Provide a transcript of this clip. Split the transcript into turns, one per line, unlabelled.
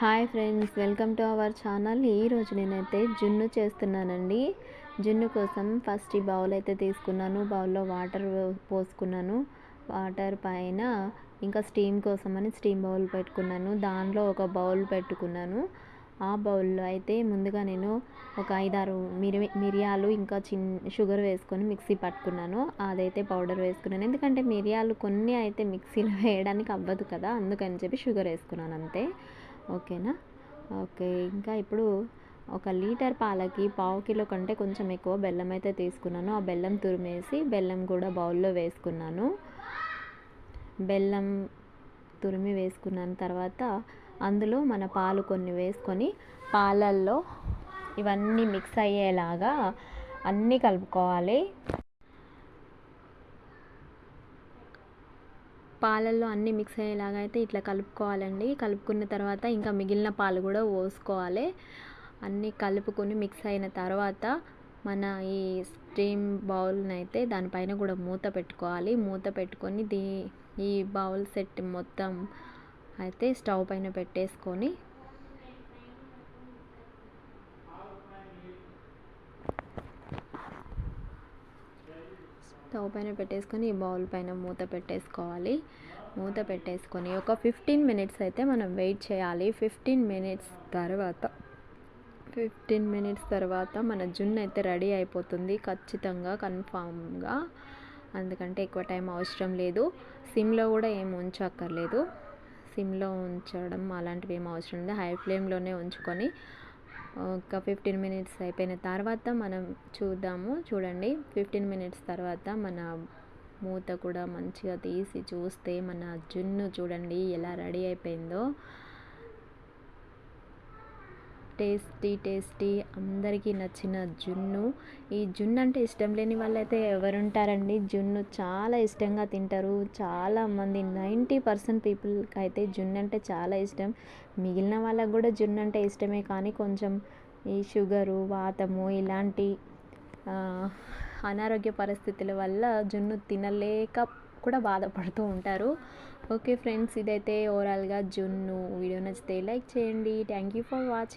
Hi friends welcome to our channel. ఈరోజు నేనైతే జున్ను చేస్తున్నానండి. జున్ను కోసం ఫస్ట్ ఈ బౌల్ అయితే తీసుకున్నాను. బౌల్లో వాటర్ పోసుకున్నాను. వాటర్ పైన ఇంకా స్టీమ్ కోసం అని స్టీమ్ బౌల్ పెట్టుకున్నాను. దానిలో ఒక బౌల్ పెట్టుకున్నాను. ఆ బౌల్లో అయితే ముందుగా నేను ఒక ఐదారు మిరి మిరియాలు ఇంకా చిన్ షుగర్ వేసుకొని మిక్సీ పట్టుకున్నాను. అదైతే పౌడర్ వేసుకున్నాను. ఎందుకంటే మిరియాలు కొన్ని అయితే మిక్సీలో వేయడానికి అవ్వదు కదా అందుకని చెప్పి షుగర్ వేసుకున్నాను అంతే. ఓకేనా? ఓకే ఇంకా ఇప్పుడు ఒక లీటర్ పాలకి పావు కిలో కంటే కొంచెం ఎక్కువ బెల్లం అయితే తీసుకున్నాను. ఆ బెల్లం తురిమేసి బెల్లం కూడా బౌల్లో వేసుకున్నాను. బెల్లం తురిమి వేసుకున్నాను తర్వాత అందులో మన పాలు కొన్ని వేసుకొని పాలల్లో ఇవన్నీ మిక్స్ అయ్యేలాగా అన్నీ కలుపుకోవాలి. పాలల్లో అన్నీ మిక్స్ అయ్యేలాగా అయితే ఇట్లా కలుపుకోవాలండి. కలుపుకున్న తర్వాత ఇంకా మిగిలిన పాలు కూడా పోసుకోవాలి. అన్నీ కలుపుకొని మిక్స్ అయిన తర్వాత మన ఈ స్టీమ్ బౌల్ని అయితే దానిపైన కూడా మూత పెట్టుకోవాలి. మూత పెట్టుకొని దీ ఈ బౌల్ సెట్ మొత్తం అయితే స్టవ్ పైన పెట్టేసుకొని స్టవ్ పైన పెట్టేసుకొని ఈ బౌల్ పైన మూత పెట్టేసుకోవాలి. మూత పెట్టేసుకొని ఒక ఫిఫ్టీన్ మినిట్స్ అయితే మనం వెయిట్ చేయాలి. ఫిఫ్టీన్ మినిట్స్ తర్వాత ఫిఫ్టీన్ మినిట్స్ తర్వాత మన జున్ను అయితే రెడీ అయిపోతుంది ఖచ్చితంగా కన్ఫామ్గా. అందుకంటే ఎక్కువ టైం అవసరం లేదు. సిమ్లో కూడా ఏం ఉంచక్కర్లేదు. సిమ్లో ఉంచడం అలాంటివి ఏం అవసరం లేదు. హై ఫ్లేమ్లోనే ఉంచుకొని ఒక ఫిఫ్టీన్ మినిట్స్ అయిపోయిన తర్వాత మనం చూద్దాము. చూడండి ఫిఫ్టీన్ మినిట్స్ తర్వాత మన మూత కూడా మంచిగా తీసి చూస్తే మన జున్ను చూడండి ఎలా రెడీ అయిపోయిందో. టేస్టీ టేస్టీ అందరికీ నచ్చిన జున్ను. ఈ జున్ను అంటే ఇష్టం లేని వాళ్ళైతే ఎవరుంటారండి? జున్ను చాలా ఇష్టంగా తింటారు. చాలామంది నైంటీ పర్సెంట్ పీపుల్కి అయితే జున్ను అంటే చాలా ఇష్టం. మిగిలిన వాళ్ళకు కూడా జున్ను అంటే ఇష్టమే కానీ కొంచెం ఈ షుగరు వాతము ఇలాంటి అనారోగ్య పరిస్థితుల వల్ల జున్ను తినలేక కూడా బాధపడుతూ ఉంటారు. ఓకే ఫ్రెండ్స్ ఇదైతే ఓవరాల్గా జున్ను. వీడియో నచ్చితే లైక్ చేయండి. Thank you for watching.